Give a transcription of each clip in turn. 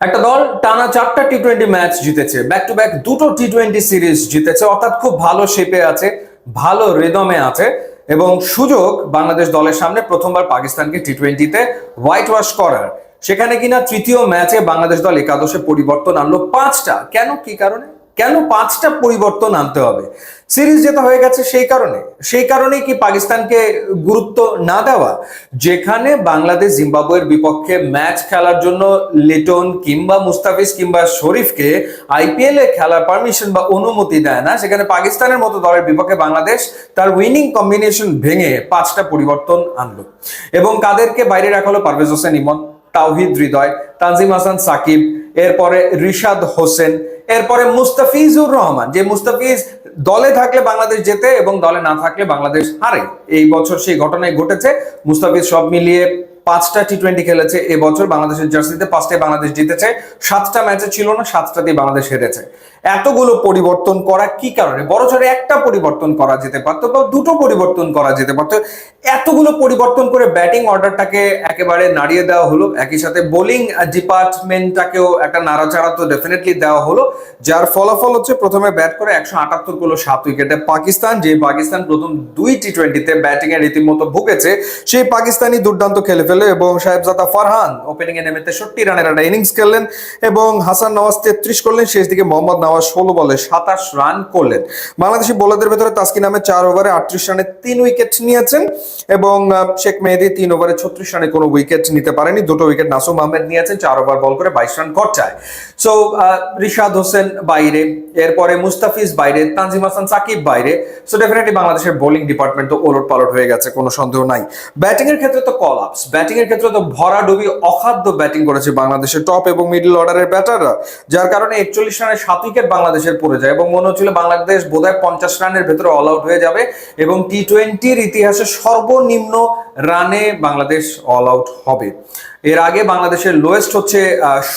একটা দল টানা চারটা টি টোয়েন্টি ম্যাচ জিতেছে। ব্যাক টু ব্যাক দুটো টি টোয়েন্টি সিরিজ জিতেছে। অর্থাৎ খুব ভালো শেপে আছে, ভালো রেদমে আছে এবং সুযোগ বাংলাদেশ দলের সামনে প্রথমবার পাকিস্তানকে টি টোয়েন্টিতে হোয়াইট ওয়াশ করার। সেখানে কিনা তৃতীয় ম্যাচে বাংলাদেশ দল একাদশে পরিবর্তন আনলো পাঁচটা। কেন? কি কারণে? কেন পাঁচটা পরিবর্তন আনতে হবে? সিরিজ যেটা হয়ে গেছে সেই কারণে। সেই কারণেই কি পাকিস্তানকে গুরুত্ব না দেওয়া? যেখানে বাংলাদেশ জিম্বাবুয়ের বিপক্ষে ম্যাচ খেলার জন্য লিটন কিংবা মুস্তাফিজ কিংবা শরীফকে আইপিএল এ খেলার পারমিশন বা অনুমতি দেয় না, সেখানে পাকিস্তানের মতো দলের বিপক্ষে বাংলাদেশ তার উইনিং কম্বিনেশন ভেঙে পাঁচটা পরিবর্তন আনলো। এবং কাদেরকে বাইরে রাখা হলো পারভেজ হোসেন ইমন, তাওহিদ হৃদয়, তানজিম হাসান সাকিব, এরপরে রিশাদ হোসেন এরপরে মুস্তাফিজুর রহমান, যে মুস্তাফিজ দলে থাকলে বাংলাদেশ জেতে এবং দলে না থাকলে বাংলাদেশ হারে। এই বছর সেই ঘটনায় ঘটেছে। মুস্তাফিজ সব মিলিয়ে পাঁচটা টি টোয়েন্টি খেলেছে। এবছর বাংলাদেশের জার্সিতে পাঁচটায় বাংলাদেশ জিতেছে। সাতটা ম্যাচে ছিল না সাতটাতেই বাংলাদেশ হেরেছে। এতগুলো পরিবর্তন করা কি কারণে? বড় জোরে একটা পরিবর্তন করা যেতে পারতো বা দুটো পরিবর্তন করা যেতে পারতো। এতগুলো পরিবর্তন করে ব্যাটিং অর্ডারটাকে একেবারে নাড়িয়ে দেওয়া হলো। একই সাথে বোলিং ডিপার্টমেন্টটাকেও একটা নাড়াচাড়া তো ডেফিনেটলি দেওয়া হলো, যার ফলাফল হচ্ছে প্রথমে ব্যাট করে একশো আটাত্তরগুলো সাত উইকেটে পাকিস্তান। যে পাকিস্তান প্রথম দুই টি টোয়েন্টিতে ব্যাটিং এর রীতিমতো ভুগেছে, সেই পাকিস্তানি দুর্দান্ত খেলে ফেলে এবং সাহেবজাদা ফারহান ওপেনিং এ নেমে তেষট্টি রানের একটা ইনিংস খেললেন এবং হাসান নওয়াজ তেত্রিশ করলেন, শেষ দিকে মোহাম্মদ নওয়াজ ষোলো বলে সাতাশ রান করলেন। বাংলাদেশি বোলারদের ভেতরে তাসকিন আহমেদ চার ওভারে আটত্রিশ রানে তিন উইকেট নিয়েছেন। এবং শেখ মেহেদি তিন ওভারে ছত্রিশ রানে কোনো উইকেট নিতে পারেনি। দুটো উইকেট নাসুম আহমেদ নিয়েছেন, চার ওভার বল করে বাইশ রান খরচায় সো রিশাদ হোসেন বাইরে, এরপরে মুস্তাফিজ বাইরে, তানজিম হাসান সাকিব বাইরে। সো ডেফিনেটলি বাংলাদেশের বোলিং ডিপার্টমেন্ট তো ওলট পালট হয়ে গেছে, কোনো সন্দেহ নাই। ব্যাটিং এর ক্ষেত্রে তো কল আপস ব্যাটিং এর ক্ষেত্রে তো ভরাডুবি অখাদ্য ব্যাটিং করেছে বাংলাদেশের টপ এবং মিডল অর্ডারের ব্যাটাররা যার কারণে একচল্লিশ রানে সাত উইকেট বাংলাদেশের পড়ে যায় এবং মনে হচ্ছিল বাংলাদেশ বোধহয় পঞ্চাশ রানের ভেতরে অল আউট হয়ে যাবে এবং টি টোয়েন্টির ইতিহাসে সর্বনিম্ন রানে বাংলাদেশ অল আউট হবে। এর আগে বাংলাদেশের লোয়েস্ট হচ্ছে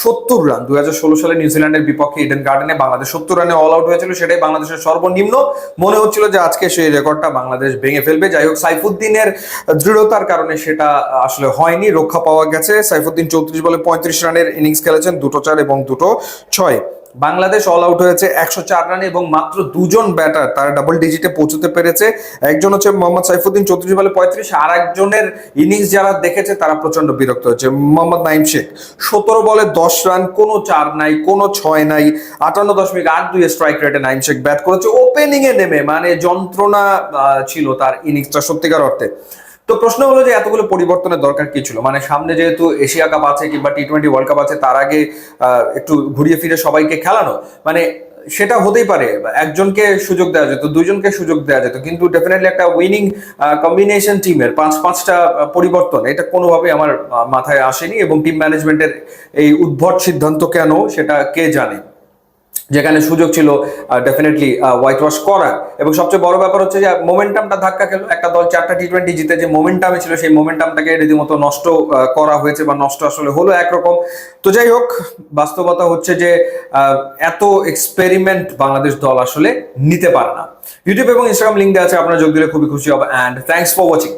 সত্তর রান। দু হাজার ষোলো সালে নিউজিল্যান্ডের বিপক্ষে ইডেন গার্ডেনে বাংলাদেশ সত্তর রানে অল আউট হয়েছিল। সেটাই বাংলাদেশের সর্বনিম্ন। মনে হচ্ছিল যে আজকে সেই রেকর্ডটা বাংলাদেশ ভেঙে ফেলবে। যাই হোক, সাইফুদ্দিনের দৃঢ়তার কারণে সেটা আসলে হয়নি, রক্ষা পাওয়া গেছে। সাইফুদ্দিন চৌত্রিশ বলে পঁয়ত্রিশ রানের ইনিংস খেলেছেন, দুটো চার এবং দুটো ছয়। বাংলাদেশ অল আউট হয়েছে, একশো চার রানে এবং মাত্র দুজন ব্যাটার তারা ডাবল ডিজিটে পৌঁছতে পেরেছে। একজন হচ্ছে মোহাম্মদ সাইফুদ্দিন চৌত্রিশ বলে পঁয়ত্রিশ আর একজনের ইনিংস যারা দেখেছে তারা প্রচণ্ড বিরক্ত হয়েছে মোহাম্মদ নাইম শেখ, সতেরো বলে দশ রান, কোনো চার নাই, কোনো ছয় নাই, আটান্ন দশমিক আট দুই স্ট্রাইক রেটে নাইম শেখ ব্যাট করেছে। ওপেনিং এ নেমে মানে যন্ত্রণা ছিল তার ইনিংসটা সত্যিকার অর্থে। তো প্রশ্ন হলো যে এতগুলো পরিবর্তনের দরকার কি ছিল? মানে সামনে যেহেতু এশিয়া কাপ আছে কিংবা টি টোয়েন্টি ওয়ার্ল্ড কাপ আছে, তার আগে একটু ঘুরিয়ে ফিরে সবাইকে খেলানো। মানে সেটা হতেই পারে, একজনকে সুযোগ দেওয়া যেত দুজনকে সুযোগ দেওয়া যেত, কিন্তু ডেফিনেটলি একটা উইনিং কম্বিনেশন টিমের পাঁচ, পাঁচটা পরিবর্তন, এটা কোনোভাবে আমার মাথায় আসেনি এবং টিম ম্যানেজমেন্টের এই উদ্ভট সিদ্ধান্ত কেন, সেটা কে জানে? যেখানে সুযোগ ছিল ডেফিনেটলি হোয়াইট ওয়াশ করার। এবং সবচেয়ে বড় ব্যাপার হচ্ছে যে মোমেন্টামটা ধাক্কা খেলো। একটা দল চারটা টি টোয়েন্টি জিতে যে মোমেন্টামে ছিল, সেই মোমেন্টামটাকে রীতিমতো নষ্ট করা হয়েছে বা নষ্ট আসলে হলো একরকম। তো যাই হোক, বাস্তবতা হচ্ছে যে এত এক্সপেরিমেন্ট বাংলাদেশ দল আসলে নিতে পারে না। ইউটিউব এবং ইনস্টাগ্রাম লিঙ্ক দেওয়া আছে, আপনারা যোগ দিলে খুবই খুশি হবে। And thanks for watching